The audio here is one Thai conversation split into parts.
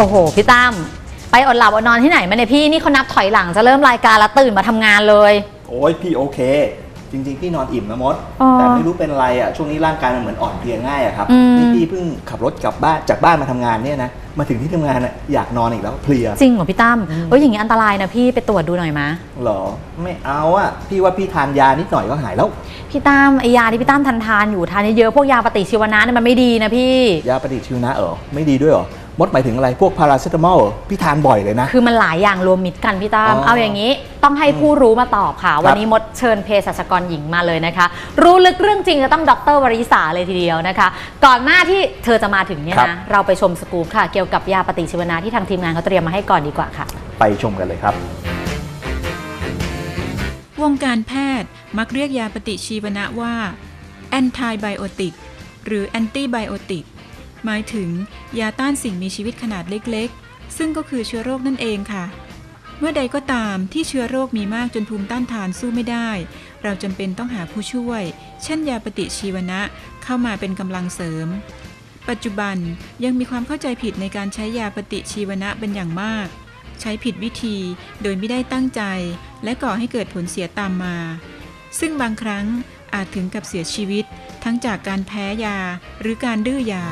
โอ้โห พี่ตั้มไปอดหลับอดนอนที่ไหนมาเนี่ยพี่นี่เขานับถอยหลังจะเริ่มรายการแล้วตื่นมาทำงานเลย โอ้ยพี่โอเค จริงๆพี่นอนอิ่มนะมด อ๋อแต่ไม่รู้เป็นไรอะช่วงนี้ร่างกายมันเหมือนอ่อนเพลียง่ายอะครับอืม นี่พี่เพิ่งขับรถกลับบ้านจากบ้านมาทำงานเนี่ยนะมาถึงที่ทำงานอะอยากนอนอีกแล้วเพลียจริงเหรอพี่ตั้มเอ้ยอย่างนี้อันตรายนะพี่ไปตรวจดูหน่อยมะเหรอไม่เอาอะพี่ว่าพี่ทานยานิดหน่อยก็หายแล้วพี่ตั้มไอยาที่พี่ตั้มทานทานๆอยู่ทานเยอะๆพวกยาปฏิชีวนะเนี่ยมันไม่ดีนะพี่ ยาปฏิชีวนะเออไม่ดีด้วยเหรอ มดหมายถึงอะไรพวกพาราเซตามอลเหรอพี่ทานบ่อยเลยนะ คือมันหลายอย่างรวมมิตรกันพี่ตั้มอ๋อเอาอย่างนี้ต้องให้ผู้รู้มาตอบค่ะ วันนี้มดเชิญเภสัชกรหญิงมาเลยนะคะ รู้ลึกเรื่องจริงจะต้องดรวริษาเลยทีเดียวนะคะ ก่อนหน้าที่เธอจะมาถึงเนี่ยครับนะเราไปชมสกู๊ปค่ะ เกี่ยวกับยาปฏิชีวนะที่ทางทีมงานเขาเตรียมมาให้ก่อนดีกว่าค่ะ ไปชมกันเลยครับ วงการแพทย์มักเรียกยาปฏิชีวนะว่า antibiotic หรือ antibiotic หมายถึง ยาต้านสิ่งมีชีวิตขนาดเล็กๆ ซึ่งก็คือเชื้อโรคนั่นเองค่ะ เมื่อใดก็ตามที่เชื้อโรคมีมากจนภูมิต้านทานสู้ไม่ได้ เราจำเป็นต้องหาผู้ช่วย เช่นยาปฏิชีวนะเข้ามาเป็นกำลังเสริม ปัจจุบันยังมีความเข้าใจผิดในการใช้ยาปฏิชีวนะเป็นอย่างมาก ใช้ผิดวิธีโดยไม่ได้ตั้งใจ และก่อให้เกิดผลเสียตามมา ซึ่งบางครั้ง อาจถึงกับเสียชีวิต ทั้งจากการแพ้ยาหรือการดื้อยา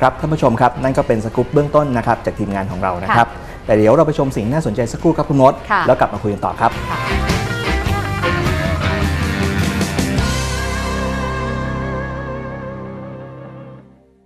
ครับท่านผู้ชมครับ นั่นก็เป็นสกู๊ปเบื้องต้นนะครับจากทีมงานของเรานะครับ แต่เดี๋ยวเราไปชมสิ่งน่าสนใจสักครู่ครับคุณมดค่ะแล้วกลับมาคุยกันต่อครับค่ะ